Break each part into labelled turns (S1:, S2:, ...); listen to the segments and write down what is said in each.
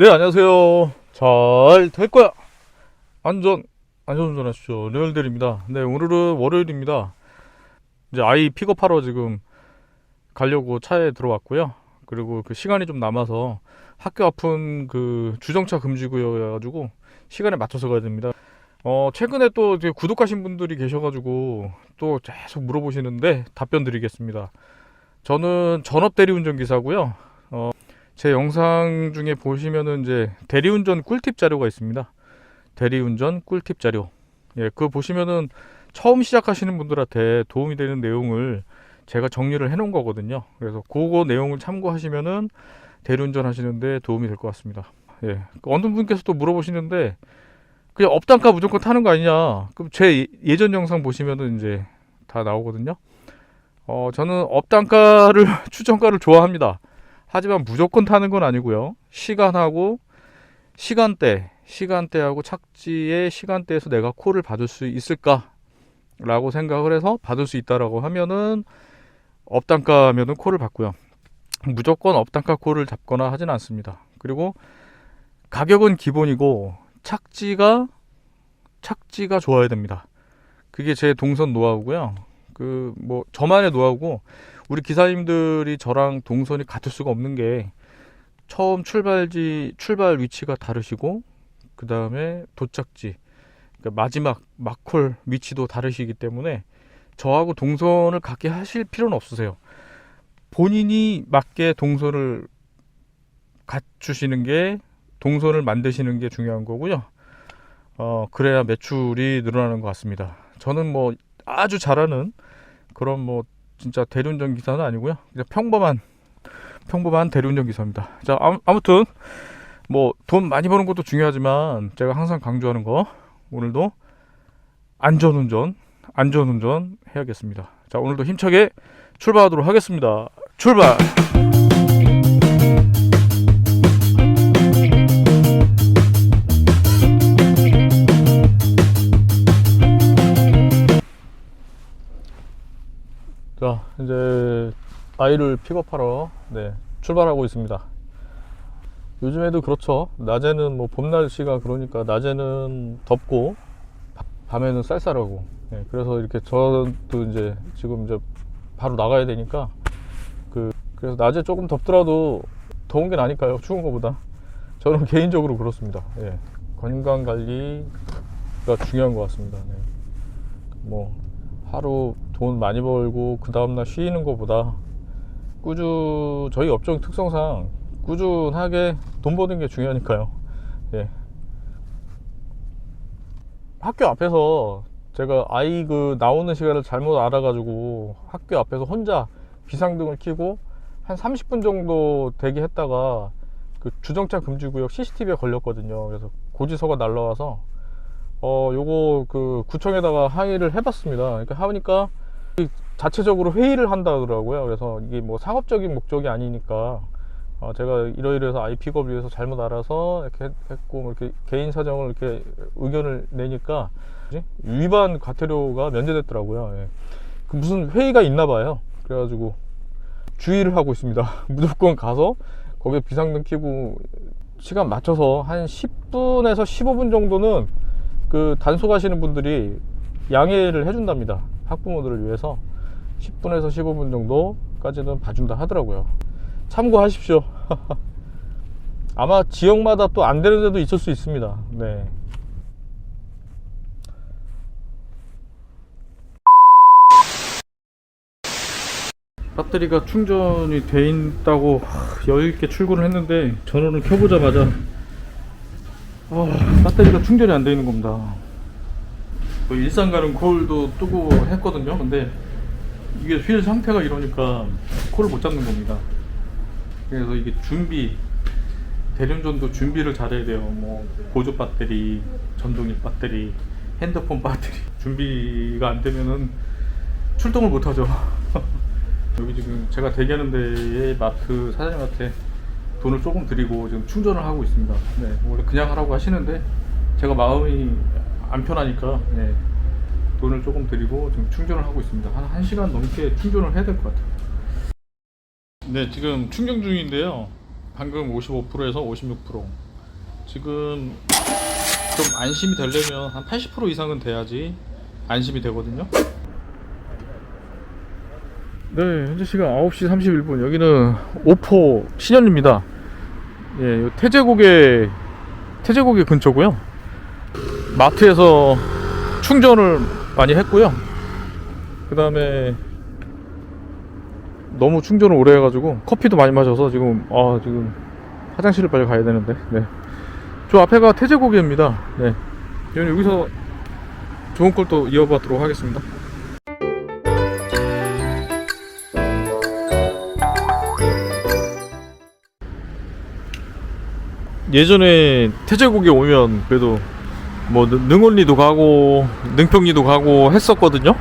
S1: 네, 안녕하세요. 잘 될 거야. 안전, 안전운전 하십시오. 레얼델입니다. 네, 오늘은 월요일입니다. 이제 아이 픽업하러 지금 가려고 차에 들어왔고요. 그리고 그 시간이 좀 남아서 학교 앞은 그 주정차 금지구역이어가지고 시간에 맞춰서 가야 됩니다. 어, 최근에 또 구독하신 분들이 계셔가지고 또 계속 물어보시는데 답변 드리겠습니다. 저는 전업 대리운전 기사고요. 어, 제 영상 중에 보시면은 이제 대리운전 꿀팁 자료가 있습니다. 대리운전 꿀팁 자료. 예, 그거 보시면은 처음 시작하시는 분들한테 도움이 되는 내용을 제가 정리를 해 놓은 거거든요. 그래서 그거 내용을 참고하시면은 대리운전 하시는데 도움이 될 것 같습니다. 예. 어느 분께서 또 물어보시는데 그냥 업단가 무조건 타는 거 아니냐? 그럼 제 예- 예전 영상 보시면은 이제 다 나오거든요. 어, 저는 업단가를 추정가를 좋아합니다. 하지만 무조건 타는 건 아니고요. 시간하고 시간대, 시간대하고 착지의 시간대에서 내가 콜을 받을 수 있을까라고 생각을 해서 받을 수 있다라고 하면은 업단가면은 콜을 받고요. 무조건 업단가 콜을 잡거나 하진 않습니다. 그리고 가격은 기본이고 착지가 착지가 좋아야 됩니다. 그게 제 동선 노하우고요. 그 뭐 저만의 노하우고 우리 기사님들이 저랑 동선이 같을 수가 없는 게 처음 출발지 출발 위치가 다르시고 그 다음에 도착지 그러니까 마지막 막콜 위치도 다르시기 때문에 저하고 동선을 같게 하실 필요는 없으세요. 본인이 맞게 동선을 갖추시는 게 동선을 만드시는 게 중요한 거고요. 어 그래야 매출이 늘어나는 것 같습니다. 저는 뭐 아주 잘하는 그런 뭐 진짜 대리운전 기사는 아니고요. 그냥 평범한 평범한 대리운전 기사입니다. 자 아무- 아무튼 뭐 돈 많이 버는 것도 중요하지만 제가 항상 강조하는 거 오늘도 안전운전 안전운전 해야겠습니다. 자 오늘도 힘차게 출발하도록 하겠습니다. 출발. 자 이제 아이를 픽업하러 네 출발하고 있습니다. 요즘에도 그렇죠. 낮에는 뭐 봄 날씨가 그러니까 낮에는 덥고 바- 밤에는 쌀쌀하고. 네, 그래서 이렇게 저도 이제 지금 이제 바로 나가야 되니까 그 그래서 낮에 조금 덥더라도 더운 게 나니까요. 추운 거보다. 저는 개인적으로 그렇습니다. 예. 건강 관리가 중요한 것 같습니다. 네. 뭐 하루 돈 많이 벌고 그 다음날 쉬는 것보다 꾸준 저희 업종 특성상 꾸준하게 돈 버는 게 중요하니까요. 예. 학교 앞에서 제가 아이 그 나오는 시간을 잘못 알아가지고 학교 앞에서 혼자 비상등을 켜고 한 30분 정도 대기했다가 그 주정차 금지구역 CCTV에 걸렸거든요. 그래서 고지서가 날라와서 어 요거 그 구청에다가 항의를 해봤습니다. 그러니까 하니까 자체적으로 회의를 한다더라고요. 그래서 이게 뭐 상업적인 목적이 아니니까 어, 제가 이러이러해서 아이 픽업을 위해서 잘못 알아서 이렇게 했- 했고 뭐 이렇게 개인 사정을 이렇게 의견을 내니까? 위반 과태료가 면제됐더라고요. 예. 그 무슨 회의가 있나 봐요. 그래가지고 주의를 하고 있습니다. 무조건 가서 거기에 비상등 켜고 시간 맞춰서 한 10분에서 15분 정도는 그 단속하시는 분들이 양해를 해준답니다. 학부모들을 위해서 10분에서 15분 정도까지는 봐준다 하더라고요. 참고하십시오. 아마 지역마다 또 안 되는 데도 있을 수 있습니다. 네. 배터리가 충전이 돼 있다고 여유 있게 출근을 했는데 전원을 켜보자마자 아, 배터리가 충전이 안돼 있는 겁니다. 그 일산 가는 콜도 뜨고 했거든요. 근데 이게 휠 상태가 이러니까 콜을 못 잡는 겁니다. 그래서 이게 준비 대륜전도 준비를 잘해야 돼요. 뭐 보조 배터리, 전동일 배터리, 핸드폰 배터리 준비가 안 되면은 출동을 못 하죠. 여기 지금 제가 대기하는 데에 마트 사장님한테 돈을 조금 드리고 지금 충전을 하고 있습니다. 네, 원래 그냥 하라고 하시는데 제가 마음이 안 편하니까 네, 돈을 조금 드리고 지금 충전을 하고 있습니다. 한 1시간 넘게 충전을 해야 될 것 같아요. 네, 지금 충전 중인데요. 방금 55%에서 56% 지금 좀 안심이 되려면 한 80% 이상은 돼야지 안심이 되거든요 네 현재 시간 9시 31분 여기는 오포 신현입니다 예, 요 태제고개 태제고개 근처고요 마트에서 충전을 많이 했고요 그 다음에 너무 충전을 오래 해가지고 커피도 많이 마셔서 지금 아 지금 화장실을 빨리 가야 되는데 네. 저 앞에가 태제고개입니다 네. 여기서 좋은 걸 또 이어가도록 하겠습니다 예전에 태제고개 오면 그래도 뭐 능- 능원리도 가고 능평리도 가고 했었거든요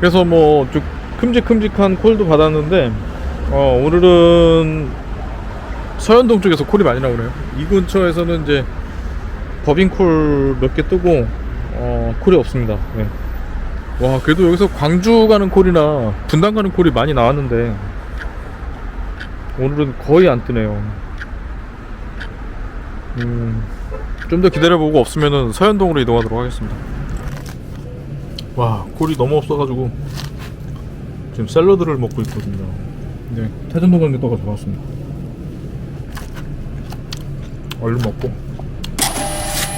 S1: 그래서 뭐좀 큼직큼직한 콜도 받았는데 어, 오늘은 서현동 쪽에서 콜이 많이 나오네요. 이 근처에서는 이제 법인콜 몇 개 뜨고 어, 콜이 없습니다. 네. 와 그래도 여기서 광주 가는 콜이나 분당 가는 콜이 많이 나왔는데 오늘은 거의 안 뜨네요. 음, 좀 더 기다려보고 없으면은 서현동으로 이동하도록 하겠습니다. 와 콜이 너무 없어가지고 지금 샐러드를 먹고 있거든요. 네, 태전도 관계 떠가 좋았습니다. 얼른 먹고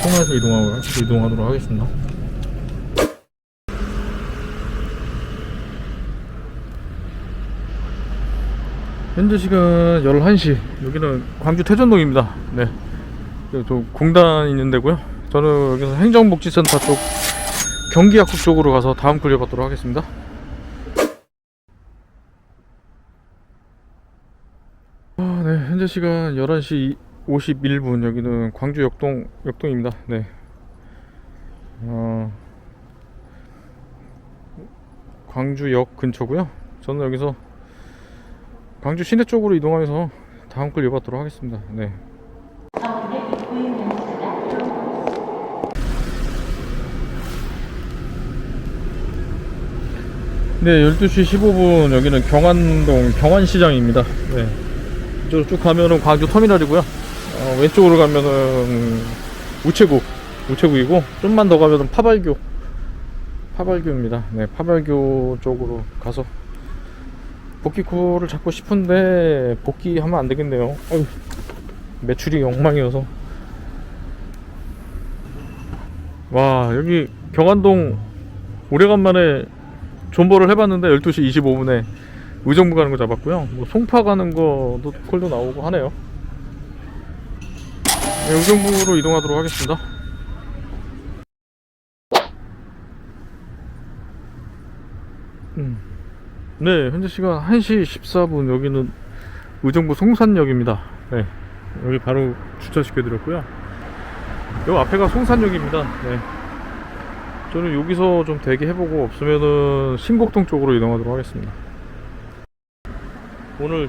S1: 통화해서 이동하고 이동하도록 하겠습니다. 현재 시간 11시 여기는 광주 태전동입니다. 네. 또 공단 있는 데고요. 저는 여기서 행정복지센터 쪽 경기약국 쪽으로 가서 다음 클리어 받도록 하겠습니다. 아, 네. 현재 시간 11시 51분. 여기는 광주 역동, 역동입니다. 네. 어, 광주역 근처고요 저는 여기서 광주 시내 쪽으로 이동하면서 다음 걸 이어받도록 하겠습니다. 네. 네, 12시 15분 여기는 경안동 경안시장입니다. 네. 이쪽으로 쭉 가면은 광주 터미널이고요. 어, 왼쪽으로 가면은 우체국, 우체국이고 좀만 더 가면은 파발교, 파발교입니다. 네, 파발교 쪽으로 가서 복귀코를 잡고 싶은데 복귀하면 안 되겠네요. 어휴, 매출이 엉망이어서. 와, 여기 경안동 오래간만에 존버를 해봤는데 12시 25분에 의정부 가는 거 잡았고요. 뭐 송파 가는 거도 콜도 나오고 하네요. 네, 의정부로 이동하도록 하겠습니다. 음. 네, 현재 시간 1시 14분 여기는 의정부 송산역입니다. 네, 여기 바로 주차시켜드렸고요. 요 앞에가 송산역입니다. 네. 저는 여기서 좀 대기해보고 없으면은 신곡동 쪽으로 이동하도록 하겠습니다. 오늘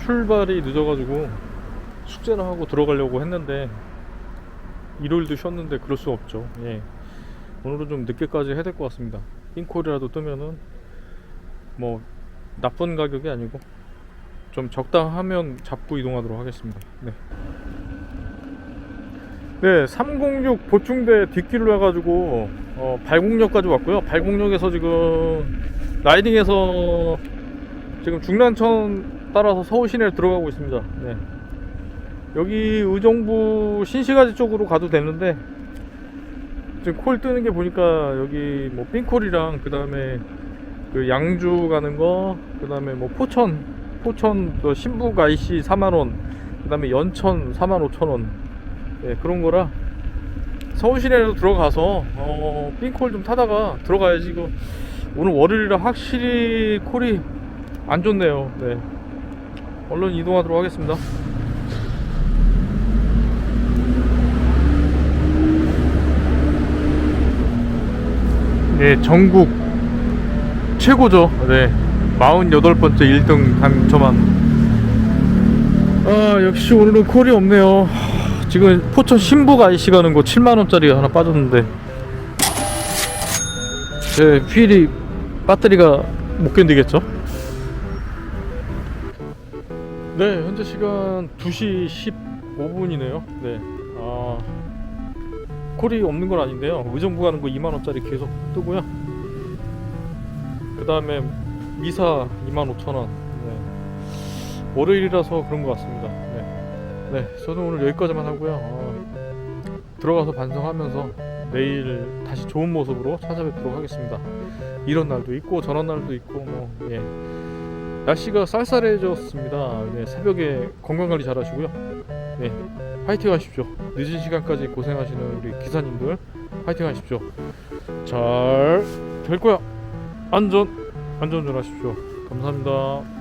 S1: 출발이 늦어가지고 숙제를 하고 들어가려고 했는데 일요일도 쉬었는데 그럴 수 없죠. 예. 오늘은 좀 늦게까지 해야 될 것 같습니다. 띵콜이라도 뜨면은 뭐 나쁜 가격이 아니고 좀 적당하면 잡고 이동하도록 하겠습니다. 네. 네, 306 보충대 뒷길로 해가지고 어, 발곡역까지 왔고요. 발곡역에서 지금 라이딩해서 지금 중란천 따라서 서울 시내에 들어가고 있습니다. 네. 여기 의정부 신시가지 쪽으로 가도 되는데 지금 콜 뜨는 게 보니까 여기 뭐 삥콜이랑 그 다음에 그 양주 가는 거, 그 다음에 뭐 포천, 포천 그 신북 IC 4만 원, 그 다음에 연천 4만 5천 원. 예, 그런 거라 서울 시내로 들어가서 어, 삥콜 좀 타다가 들어가야지 이거 오늘 월요일이라 확실히 콜이 안 좋네요. 네. 얼른 이동하도록 하겠습니다. 네, 전국 최고죠. 네. 48번째 1등 당첨한. 아, 역시 오늘은 콜이 없네요. 하, 지금 포천 신북 IC 가는 거 7만원짜리 하나 빠졌는데. 제 휠이 배터리가 못 견디겠죠? 네, 현재 시간 2시 15분이네요. 네. 아. 콜이 없는 건 아닌데요. 의정부 가는 거 2만 원짜리 계속 뜨고요. 그 다음에 미사 2만 5천 원. 네. 월요일이라서 그런 것 같습니다. 네. 네, 저는 오늘 여기까지만 하고요. 어, 들어가서 반성하면서 내일 다시 좋은 모습으로 찾아뵙도록 하겠습니다. 이런 날도 있고 저런 날도 있고 뭐 예. 날씨가 쌀쌀해졌습니다. 네, 새벽에 건강 관리 잘 하시고요. 네, 파이팅 하십시오. 늦은 시간까지 고생하시는 우리 기사님들 파이팅 하십시오. 잘 될 거야. 안전 안전 운전하십시오. 감사합니다.